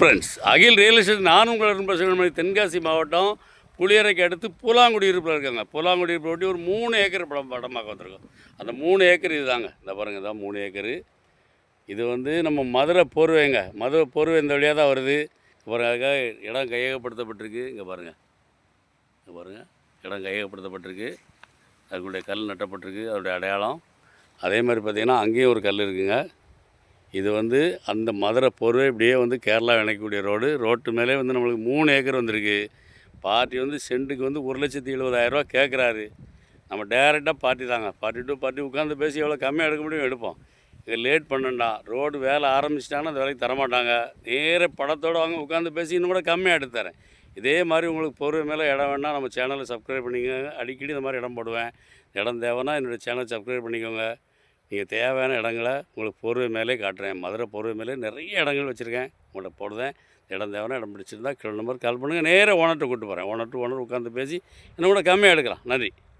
Friends அகில் real estate நானும் உங்கள் நண்பர் தென்காசி மாவட்டம் புளியரைக்கு அடுத்து பூலாங்குடியிருப்பில் இருக்காங்க. பூலாங்குடியிருப்பை ஒட்டி ஒரு மூணு ஏக்கர் படம் படமாக வந்திருக்கோம். அந்த மூணு ஏக்கர் இதுதாங்க. இந்த பாருங்க இதான் மூணு ஏக்கரு. இது வந்து நம்ம மதுரை போர்வைங்க. மதுரை போர்வை இந்த வழியாக தான் வருது. பாருங்க அதுக்காக இடம் கையகப்படுத்தப்பட்டிருக்கு. இங்கே பாருங்கள் இங்கே பாருங்கள் இடம் கையகப்படுத்தப்பட்டிருக்கு. அதுக்குடைய கல் நட்டப்பட்டிருக்கு அதோடைய அடையாளம். அதே மாதிரி பார்த்திங்கன்னா அங்கேயும் ஒரு கல் இருக்குங்க. இது வந்து அந்த மதுரை பொருள் இப்படியே வந்து கேரளா இணைக்கக்கூடிய ரோடு. ரோட்டு மேலே வந்து நம்மளுக்கு மூணு ஏக்கர் வந்திருக்கு. பார்ட்டி வந்து சென்ட்டுக்கு வந்து ஒரு லட்சத்தி எழுபதாயிரரூவா கேட்குறாரு நம்ம டேரெக்டாக பார்ட்டி தாங்க. பார்ட்டி டு பார்ட்டி உட்காந்து பேசி எவ்வளோ கம்மியாக எடுக்க முடியும் எடுப்போம். இது லேட் பண்ணண்டா. ரோடு வேலை ஆரம்பிச்சிட்டாங்கன்னா அந்த வேலைக்கு தரமாட்டாங்க. நேர படத்தோடு வாங்க உட்காந்து பேசி இன்னும் கூட கம்மியாக எடுத்து தரேன். இதே மாதிரி உங்களுக்கு பொருள் மேலே இடம் வேணால் நம்ம சேனலை சப்ஸ்கிரைப் பண்ணிக்கோங்க. அடிக்கடி இந்த மாதிரி இடம் போடுவேன். இடம் தேவைன்னா என்னோடய சேனலை சப்ஸ்கிரைப் பண்ணிக்கோங்க. நீங்கள் தேவையான இடங்களை உங்களுக்கு போர்வை மேலே காட்டுறேன். மதுரை போர்வை மேலே நிறைய இடங்கள் வச்சுருக்கேன். உங்கள்கிட்ட போடுதேன் இடம் தேவையான இடம் பிடிச்சிருந்தா கிலோ நம்பர் கால் பண்ணுங்கள் நேராக ஓனர்கிட்ட கூப்பிட்டு போகிறேன் ஓனர் டு ஓனர் உட்காந்து பேசி என்ன கூட கம்மியாக எடுக்கலாம். நன்றி.